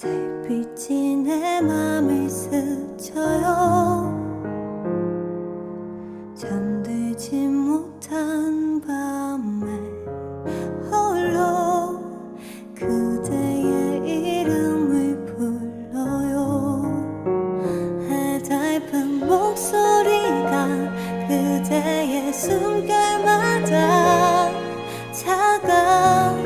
달빛이 내 맘을 스쳐요. 잠들지 못한 밤에 홀로 그대의 이름을 불러요. 해달픈 목소리가 그대의 숨결마다 차가